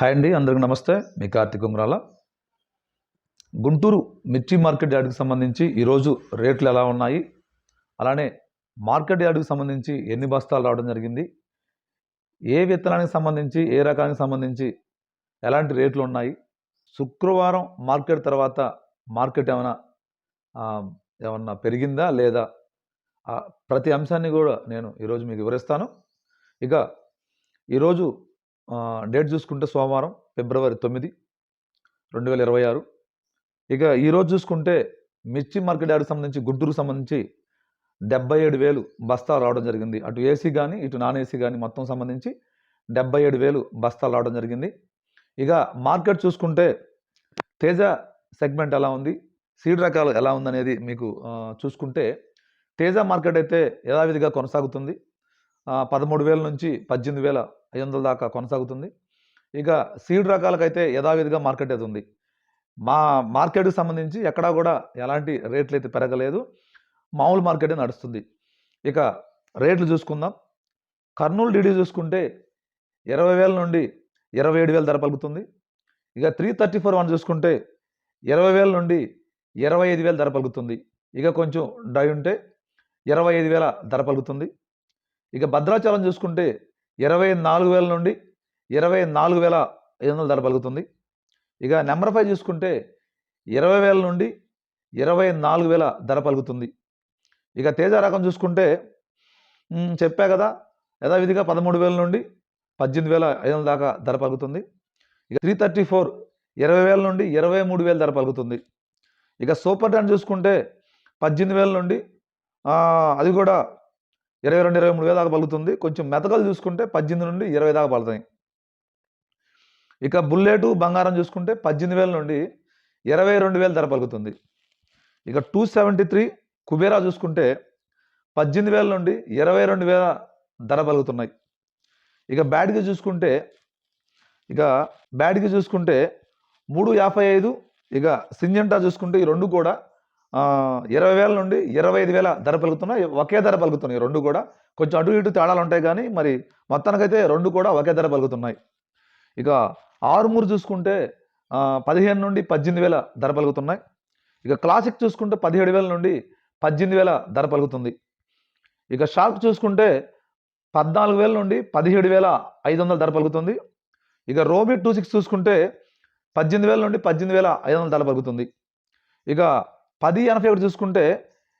Hi అండి అందరికి నమస్తే. మీ కార్తీక్ ఉంగరాల. గుంటూరు మిర్చి మార్కెట్ యార్డ్కి సంబంధించి ఈరోజు రేట్లు ఎలా ఉన్నాయి? అలానే మార్కెట్ యార్డ్కి సంబంధించి ఎన్ని బస్తాలు రావడం జరిగింది? ఏ విత్తనానికి సంబంధించి ఏ రకానికి సంబంధించి ఎలాంటి రేట్లు ఉన్నాయి? శుక్రవారం మార్కెట్ తర్వాత మార్కెట్ ఏమైనా ఏమన్నా పెరిగిందా లేదా? ప్రతి అంశాన్ని కూడా నేను ఈరోజు మీకు వివరిస్తాను. ఇక ఈరోజు డేట్ చూసుకుంటే సోమవారం ఫిబ్రవరి తొమ్మిది రెండు వేల ఇరవై ఆరు. ఇక ఈరోజు చూసుకుంటే మిర్చి మార్కెట్ యార్డ్ సంబంధించి గుంటూరు సంబంధించి డెబ్బై ఏడు వేలు బస్తాలు రావడం జరిగింది. అటు ఏసీ కానీ ఇటు నాన్ ఏసీ కానీ మొత్తం సంబంధించి డెబ్బై ఏడు వేలు బస్తాలు రావడం జరిగింది. ఇక మార్కెట్ చూసుకుంటే తేజ సెగ్మెంట్ ఎలా ఉంది? సీడ్ రకాలు ఎలా ఉందనేది మీకు చూసుకుంటే తేజ మార్కెట్ అయితే యథావిధిగా కొనసాగుతుంది. పదమూడు వేల నుంచి పద్దెనిమిది వేల ఐదు వందల దాకా కొనసాగుతుంది. ఇక సీడ్ రకాలకైతే యథావిధిగా మార్కెట్ అయితే ఉంది. మా మార్కెట్కి సంబంధించి ఎక్కడా కూడా ఎలాంటి రేట్లు అయితే పెరగలేదు. మామూలు మార్కెటే నడుస్తుంది. ఇక రేట్లు చూసుకుందాం. కర్నూలు డీడీ చూసుకుంటే ఇరవై వేల నుండి ఇరవై ఏడు వేల ధర పలుకుతుంది. ఇక త్రీ థర్టీ ఫోర్ వన్ చూసుకుంటే ఇరవై వేల నుండి ఇరవై ఐదు వేల ధర పలుకుతుంది. ఇక కొంచెం డై ఉంటే ఇరవై ఐదు వేల ధర పలుకుతుంది. ఇక భద్రాచలం చూసుకుంటే ఇరవై నాలుగు వేల నుండి ఇరవై నాలుగు వేల ఐదు వందల ధర పలుకుతుంది. ఇక నెంబర్ ఫైవ్ చూసుకుంటే ఇరవై వేల నుండి ఇరవై నాలుగు వేల ధర పలుకుతుంది. ఇక తేజ రకం చూసుకుంటే చెప్పా కదా యథావిధిగా పదమూడు వేల నుండి పద్దెనిమిది వేల ఐదు వందల దాకా ధర పలుకుతుంది. ఇక త్రీ థర్టీ ఫోర్ ఇరవై వేల నుండి ఇరవై మూడు వేల ధర పలుకుతుంది. ఇక సూపర్ టెన్ చూసుకుంటే పద్దెనిమిది వేల నుండి అది కూడా ఇరవై రెండు ఇరవై మూడు వేల దాకా పలుకుతుంది. కొంచెం మెతకలు చూసుకుంటే పద్దెనిమిది నుండి ఇరవై దాకా పలుతాయి ఇక బుల్లెటు బంగారం చూసుకుంటే పద్దెనిమిది వేల నుండి ఇరవై రెండు వేల ధర పలుకుతుంది. ఇక టూ సెవెంటీ త్రీ కుబేరా చూసుకుంటే పద్దెనిమిది వేల నుండి ఇరవై రెండు వేల ధర పలుకుతున్నాయి. ఇక బ్యాడ్కి చూసుకుంటే ఇక బ్యాడ్కి చూసుకుంటే మూడు యాభై ఐదు ఇక సింజంటా చూసుకుంటే ఈ రెండు కూడా ఇరవై వేల నుండి ఇరవై ఐదు వేల ధర పలుకుతున్నాయి. ఒకే ధర పలుకుతున్నాయి. రెండు కూడా కొంచెం అటు ఇటు తేడాలు ఉంటాయి కానీ మరి మొత్తానికైతే రెండు కూడా ఒకే ధర పలుకుతున్నాయి. ఇక ఆరుమూరు చూసుకుంటే పదిహేను నుండి పద్దెనిమిది వేల ధర పలుకుతున్నాయి. ఇక క్లాసిక్ చూసుకుంటే పదిహేడు వేల నుండి పద్దెనిమిది వేల ధర పలుకుతుంది. ఇక షార్క్ చూసుకుంటే పద్నాలుగు వేల నుండి పదిహేడు వేల ఐదు వందల ధర పలుకుతుంది. ఇక రోబీ టూ సిక్స్ చూసుకుంటే పద్దెనిమిది వేల నుండి పద్దెనిమిది వేల ఐదు వందల ధర పలుకుతుంది. ఇక పది ఎనభై ఒకటి చూసుకుంటే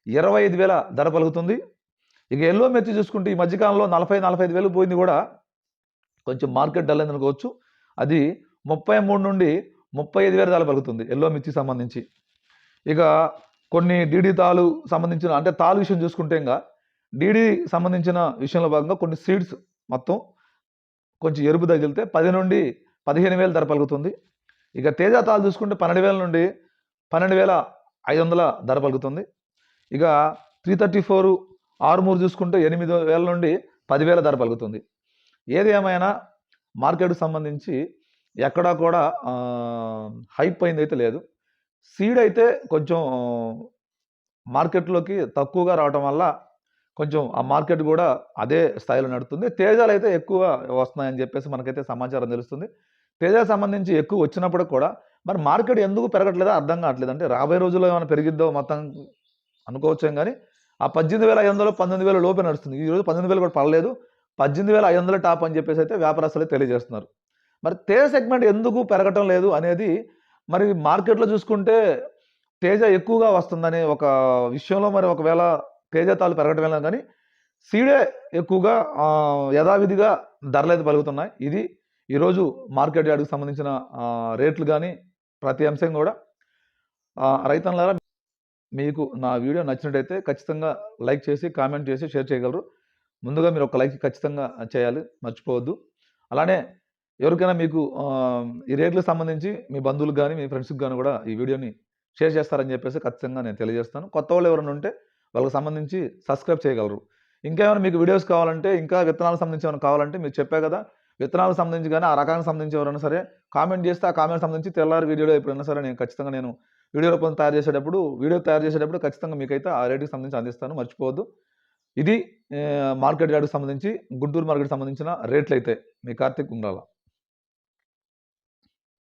ఇరవై ఐదు వేల ధర పలుకుతుంది. ఇక ఎల్లో మిర్చి చూసుకుంటే ఈ మధ్యకాలంలో నలభై నలభై ఐదు వేలు పోయింది కూడా. కొంచెం మార్కెట్ డల్ అయింది అనుకోవచ్చు. అది ముప్పై మూడు నుండి ముప్పై ఐదు వేల ధర పలుకుతుంది ఎల్లో మిర్చి సంబంధించి. ఇక కొన్ని డీడీ తాలు సంబంధించిన అంటే తాలు విషయం చూసుకుంటే ఇంకా డీడీ సంబంధించిన విషయంలో భాగంగా కొన్ని సీడ్స్ మొత్తం కొంచెం ఎరుపు తగిలితే పది నుండి పదిహేను వేల ధర పలుకుతుంది. ఇక తేజ తాలు చూసుకుంటే పన్నెండు వేల నుండి పన్నెండు వేల ఐదు వందల ధర పలుకుతుంది. ఇక త్రీ థర్టీ ఫోర్ ఆరు మూడు చూసుకుంటే ఎనిమిది వేల నుండి పదివేల ధర పలుకుతుంది. ఏది ఏమైనా మార్కెట్కి సంబంధించి ఎక్కడా కూడా హైప్ అయింది అయితే లేదు. సీడ్ అయితే కొంచెం మార్కెట్లోకి తక్కువగా రావటం వల్ల కొంచెం ఆ మార్కెట్ కూడా అదే స్థాయిలో నడుస్తుంది తేజాలు అయితే ఎక్కువ వస్తున్నాయని చెప్పేసి మనకైతే సమాచారం తెలుస్తుంది. తేజ సంబంధించి ఎక్కువ వచ్చినప్పుడు కూడా మరి మార్కెట్ ఎందుకు పెరగట్లేదో అర్థం కావట్లేదు. అంటే రాబోయే రోజుల్లో ఏమైనా పెరిగిద్దో మొత్తం అనుకోవచ్చేం కానీ ఆ పద్దెనిమిది వేల ఐదు వందలు పంతొమ్మిది వేల లోపే నడుస్తుంది. ఈ రోజు పద్దెనిమిది వేలు కూడా పడలేదు. పద్దెనిమిది వేల ఐదు వందల టాప్ అని చెప్పేసి అయితే వ్యాపారస్తులు తెలియజేస్తున్నారు. మరి తేజ సెగ్మెంట్ ఎందుకు పెరగటం లేదు అనేది మరి మార్కెట్లో చూసుకుంటే తేజ ఎక్కువగా వస్తుందనే ఒక విషయంలో మరి ఒకవేళ తేజ తాలు పెరగటం వల్ల కానీ సీడే ఎక్కువగా యథావిధిగా ధరలు అయితే పలుకుతున్నాయి. ఇది ఈరోజు మార్కెట్ యార్డ్కి సంబంధించిన రేట్లు కానీ ప్రతి అంశం కూడా. రైతన్లారా మీకు నా వీడియో నచ్చినట్టయితే ఖచ్చితంగా లైక్ చేసి కామెంట్ చేసి షేర్ చేయగలరు. ముందుగా మీరు ఒక లైక్ ఖచ్చితంగా చేయాలి మర్చిపోవద్దు. అలానే ఎవరికైనా మీకు ఈ రేట్లకు సంబంధించి మీ బంధువులకు కానీ మీ ఫ్రెండ్స్కి కానీ కూడా ఈ వీడియోని షేర్ చేస్తారని చెప్పేసి ఖచ్చితంగా నేను తెలియజేస్తాను. కొత్త వాళ్ళు ఎవరైనా ఉంటే వాళ్ళకి సంబంధించి సబ్స్క్రైబ్ చేయగలరు. ఇంకా ఏమైనా మీకు వీడియోస్ కావాలంటే ఇంకా విత్తనాలకు సంబంధించి ఏమైనా కావాలంటే మీరు చెప్పే కదా విత్తనాలకు సంబంధించి కానీ ఆ రకానికి సంబంధించి ఎవరైనా సరే కామెంట్ చేస్తే ఆ కామెంట్ సంబంధించి తెల్లారి వీడియోలో ఎప్పుడైనా సరే నేను ఖచ్చితంగా నేను వీడియో రూపం తయారు చేసేటప్పుడు వీడియో తయారు చేసేటప్పుడు ఖచ్చితంగా మీకైతే ఆ రేటుకి సంబంధించి అందిస్తాను. మర్చిపోవద్దు. ఇది మార్కెట్ యార్డ్కి సంబంధించి గుంటూరు మార్కెట్ సంబంధించిన రేట్లు అయితే మీ కార్తీక్ ఉండాలా.